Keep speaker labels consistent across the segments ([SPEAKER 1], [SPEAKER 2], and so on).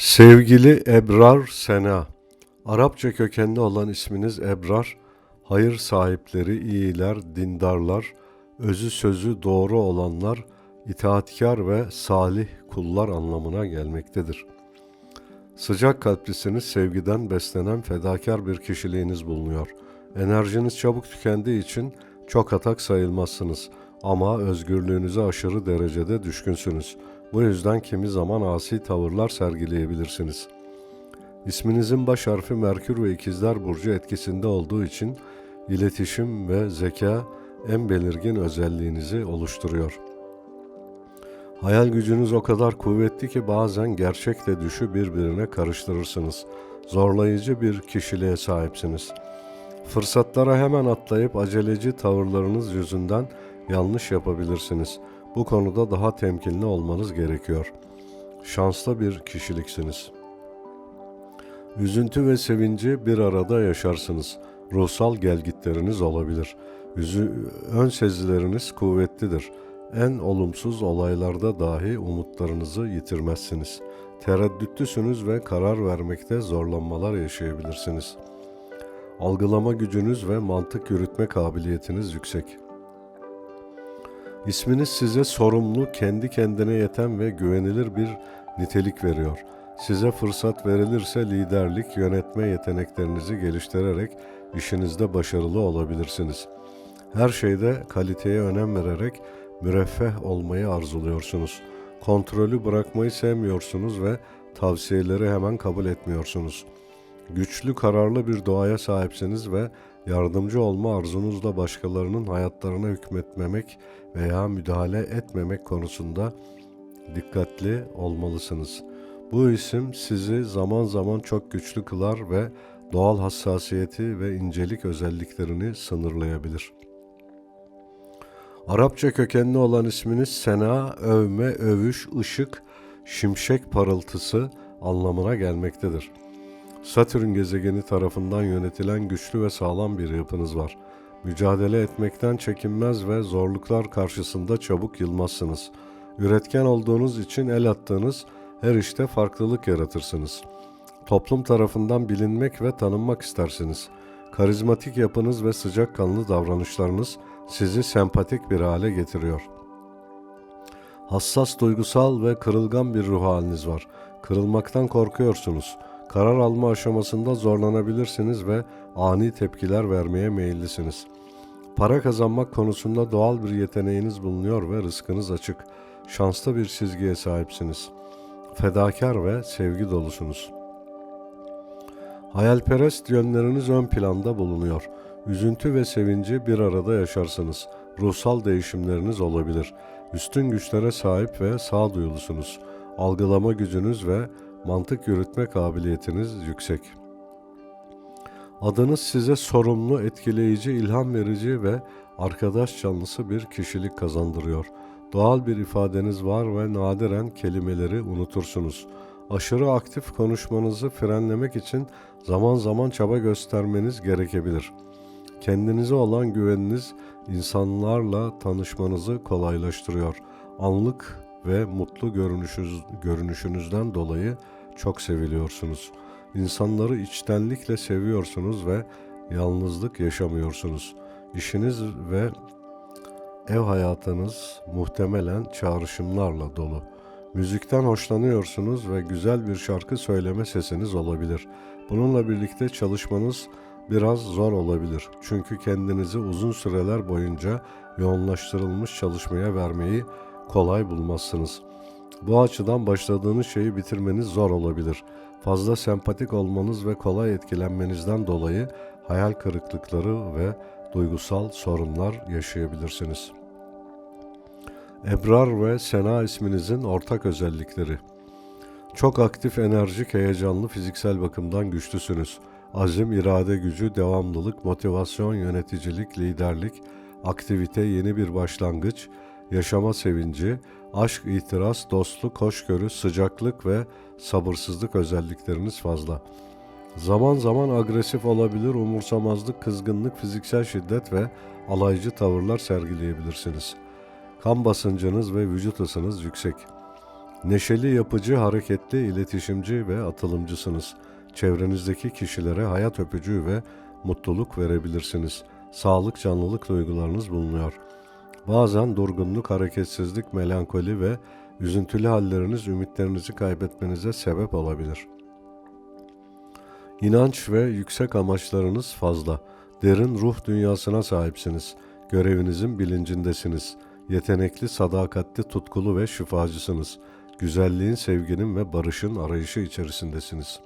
[SPEAKER 1] Sevgili Ebrar Sena, Arapça kökenli olan isminiz Ebrar, hayır sahipleri, iyiler, dindarlar, özü sözü doğru olanlar, itaatkar ve salih kullar anlamına gelmektedir. Sıcak kalplisiniz, sevgiden beslenen fedakar bir kişiliğiniz bulunuyor. Enerjiniz çabuk tükendiği için çok atak sayılmazsınız ama özgürlüğünüze aşırı derecede düşkünsünüz. Bu yüzden kimi zaman asi tavırlar sergileyebilirsiniz. İsminizin baş harfi Merkür ve İkizler Burcu etkisinde olduğu için iletişim ve zeka en belirgin özelliğinizi oluşturuyor. Hayal gücünüz o kadar kuvvetli ki bazen gerçekle düşü birbirine karıştırırsınız. Zorlayıcı bir kişiliğe sahipsiniz. Fırsatlara hemen atlayıp aceleci tavırlarınız yüzünden yanlış yapabilirsiniz. Bu konuda daha temkinli olmanız gerekiyor. Şanslı bir kişiliksiniz. Üzüntü ve sevinci bir arada yaşarsınız. Ruhsal gelgitleriniz olabilir. Üzü, ön sezileriniz kuvvetlidir. En olumsuz olaylarda dahi umutlarınızı yitirmezsiniz. Tereddütlüsünüz ve karar vermekte zorlanmalar yaşayabilirsiniz. Algılama gücünüz ve mantık yürütme kabiliyetiniz yüksek. İsminiz size sorumlu, kendi kendine yeten ve güvenilir bir nitelik veriyor. Size fırsat verilirse liderlik, yönetme yeteneklerinizi geliştirerek işinizde başarılı olabilirsiniz. Her şeyde kaliteye önem vererek müreffeh olmayı arzuluyorsunuz. Kontrolü bırakmayı sevmiyorsunuz ve tavsiyeleri hemen kabul etmiyorsunuz. Güçlü, kararlı bir doğaya sahipsiniz ve yardımcı olma arzunuzla başkalarının hayatlarına hükmetmemek veya müdahale etmemek konusunda dikkatli olmalısınız. Bu isim sizi zaman zaman çok güçlü kılar ve doğal hassasiyeti ve incelik özelliklerini sınırlayabilir. Arapça kökenli olan isminiz sena, övme, övüş, ışık, şimşek parıltısı anlamına gelmektedir. Satürn gezegeni tarafından yönetilen güçlü ve sağlam bir yapınız var. Mücadele etmekten çekinmez ve zorluklar karşısında çabuk yılmazsınız. Üretken olduğunuz için el attığınız her işte farklılık yaratırsınız. Toplum tarafından bilinmek ve tanınmak istersiniz. Karizmatik yapınız ve sıcakkanlı davranışlarınız sizi sempatik bir hale getiriyor. Hassas, duygusal ve kırılgan bir ruh haliniz var. Kırılmaktan korkuyorsunuz. Karar alma aşamasında zorlanabilirsiniz ve ani tepkiler vermeye meyillisiniz. Para kazanmak konusunda doğal bir yeteneğiniz bulunuyor ve rızkınız açık. Şanslı bir çizgiye sahipsiniz. Fedakar ve sevgi dolusunuz. Hayalperest yönleriniz ön planda bulunuyor. Üzüntü ve sevinci bir arada yaşarsınız. Ruhsal değişimleriniz olabilir. Üstün güçlere sahip ve sağduyulusunuz. Algılama gücünüz ve mantık yürütme kabiliyetiniz yüksek. Adınız size sorumlu, etkileyici, ilham verici ve arkadaş canlısı bir kişilik kazandırıyor. Doğal bir ifadeniz var ve nadiren kelimeleri unutursunuz. Aşırı aktif konuşmanızı frenlemek için zaman zaman çaba göstermeniz gerekebilir. Kendinize olan güveniniz insanlarla tanışmanızı kolaylaştırıyor. Anlık ve mutlu görünüşünüz, görünüşünüzden dolayı çok seviliyorsunuz. İnsanları içtenlikle seviyorsunuz ve yalnızlık yaşamıyorsunuz. İşiniz ve ev hayatınız muhtemelen çağrışımlarla dolu. Müzikten hoşlanıyorsunuz ve güzel bir şarkı söyleme sesiniz olabilir. Bununla birlikte çalışmanız biraz zor olabilir. Çünkü kendinizi uzun süreler boyunca yoğunlaştırılmış çalışmaya vermeyi kolay bulmazsınız. Bu açıdan başladığınız şeyi bitirmeniz zor olabilir. Fazla sempatik olmanız ve kolay etkilenmenizden dolayı hayal kırıklıkları ve duygusal sorunlar yaşayabilirsiniz. Ebrar ve Sena isminizin ortak özellikleri. Çok aktif, enerjik, heyecanlı, fiziksel bakımdan güçlüsünüz. Azim, irade gücü, devamlılık, motivasyon, yöneticilik, liderlik, aktivite, yeni bir başlangıç, yaşama sevinci, aşk, itiraz, dostluk, hoşgörü, sıcaklık ve sabırsızlık özellikleriniz fazla. Zaman zaman agresif olabilir, umursamazlık, kızgınlık, fiziksel şiddet ve alaycı tavırlar sergileyebilirsiniz. Kan basıncınız ve vücut ısınız yüksek. Neşeli, yapıcı, hareketli, iletişimci ve atılımcısınız. Çevrenizdeki kişilere hayat öpücüğü ve mutluluk verebilirsiniz. Sağlık, canlılık duygularınız bulunuyor. Bazen durgunluk, hareketsizlik, melankoli ve üzüntülü halleriniz ümitlerinizi kaybetmenize sebep olabilir. İnanç ve yüksek amaçlarınız fazla. Derin ruh dünyasına sahipsiniz. Görevinizin bilincindesiniz. Yetenekli, sadakatli, tutkulu ve şifacısınız. Güzelliğin, sevginin ve barışın arayışı içerisindesiniz.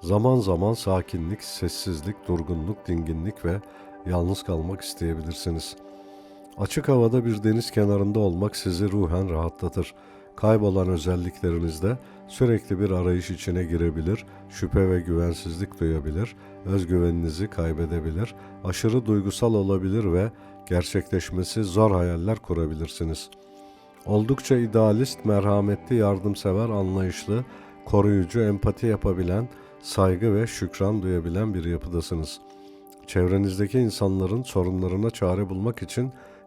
[SPEAKER 1] Zaman zaman sakinlik, sessizlik, durgunluk, dinginlik ve yalnız kalmak isteyebilirsiniz. Açık havada bir deniz kenarında olmak sizi ruhen rahatlatır. Kaybolan özelliklerinizde sürekli bir arayış içine girebilir, şüphe ve güvensizlik duyabilir, özgüveninizi kaybedebilir, aşırı duygusal olabilir ve gerçekleşmesi zor hayaller kurabilirsiniz. Oldukça idealist, merhametli, yardımsever, anlayışlı, koruyucu, empati yapabilen, saygı ve şükran duyabilen bir yapıdasınız. Çevrenizdeki insanların sorunlarına çare bulmak için